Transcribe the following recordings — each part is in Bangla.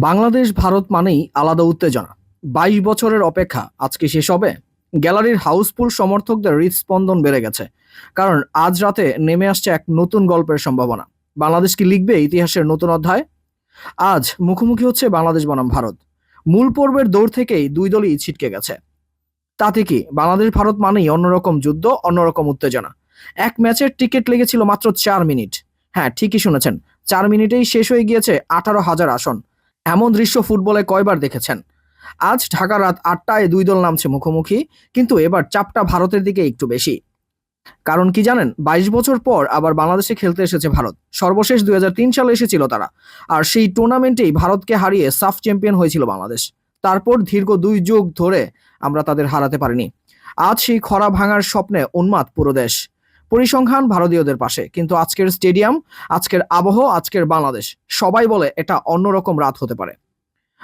বাংলাদেশ, ভারত মানেই আলাদা উত্তেজনা। বাইশ বছরের অপেক্ষা, আজকে শেষ হবে। গ্যালারির হাউসফুল সমর্থকদের হৃদস্পন্দন বেড়ে গেছে। কারণ আজ রাতে নেমে আসছে এক নতুন গল্পের সম্ভাবনা। বাংলাদেশ কি লিখবে ইতিহাসের নতুন অধ্যায়? আজ মুখোমুখি হচ্ছে বাংলাদেশ বনাম ভারত। মূল পর্বের দৌড় থেকেই দুই দলই ছিটকে গেছে। তাতে কি বাংলাদেশ, ভারত মানেই অন্যরকম যুদ্ধ, অন্যরকম উত্তেজনা? এক ম্যাচের টিকিট লেগেছিল মাত্র চার মিনিট। হ্যাঁ ঠিকই শুনেছেন। চার মিনিটেই শেষ হয়ে গিয়েছে আঠারো হাজার আসন। এমন দৃশ্য ফুটবলে কয়বার দেখেছেন? আজ ঢাকা রাত আটটায় দুই দল নামছে মুখোমুখি, কিন্তু এবার চাপটা ভারতের দিকে একটু বেশি। কারণ কি জানেন, বাইশ বছর পর আবার বাংলাদেশে খেলতে এসেছে ভারত। সর্বশেষ দুই হাজার তিন সালে এসেছিল তারা। আর সেই টুর্নামেন্টেই ভারতকে হারিয়ে সাফ চ্যাম্পিয়ন হয়েছিল বাংলাদেশ। তারপর দীর্ঘ দুই যুগ ধরে আমরা তাদের হারাতে পারিনি। আজ সেই খরা ভাঙার স্বপ্নে উন্মাদ পুরো দেশ। পরিসংখ্যান ভারতীয়দের পাশে। কিন্তু আজকের স্টেডিয়াম, আজকের আবহ, আজকের বাংলাদেশ, সবাই বলে এটা অন্যরকম রাত হতে পারে।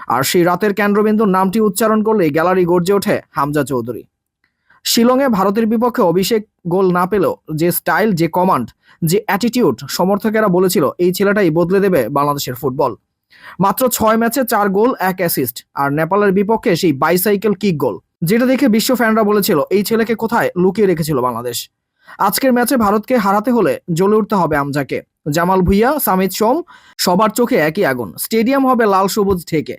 আর সেই রাতের কেন্দ্রবিন্দুর নামটি উচ্চারণ করলেই গ্যালারি গর্জে ওঠে হামজা চৌধুরী। শিলংয়ে ভারতের বিপক্ষে অভিষেক গোল না পেলেও যে স্টাইল, যে কমান্ড, যে অ্যাটিটিউড সমর্থকেরা বলেছিল, এই ছেলেটাই বদলে দেবে বাংলাদেশের ফুটবল। মাত্র ছয় ম্যাচে চার গোল, এক অ্যাসিস্ট। আর নেপালের বিপক্ষে সেই বাইসাইকেল কিক গোল, যেটা দেখে বিশ্ব ফ্যানরা বলেছিল, এই ছেলেকে কোথায় লুকিয়ে রেখেছিল বাংলাদেশ? আজকের ম্যাচে ভারতকে হারাতে হলে জ্বলে উঠতে হবে আমজাকে। জামাল ভুইয়া সামিদ সোম সবার চোখে একই আগুন। স্টেডিয়াম হবে লাল সবুজ ঢেকে।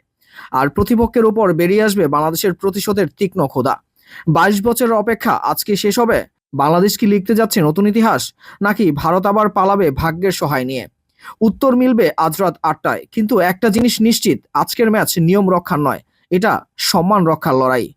আর প্রতিপক্ষের উপর বেরিয়ে আসবে বাংলাদেশের প্রতিশোধের তীক্ষ্ণ খোদা। বাইশ বছরের অপেক্ষা, আজকে শেষ হবে? বাংলাদেশ কি লিখতে যাচ্ছে নতুন ইতিহাস? নাকি ভারত আবার পালাবে ভাগ্যের সহায় নিয়ে? উত্তর মিলবে আজ রাত আটটায়। কিন্তু একটা জিনিস নিশ্চিত, আজকের ম্যাচ নিয়ম রক্ষার নয়, এটা সম্মান রক্ষার লড়াই।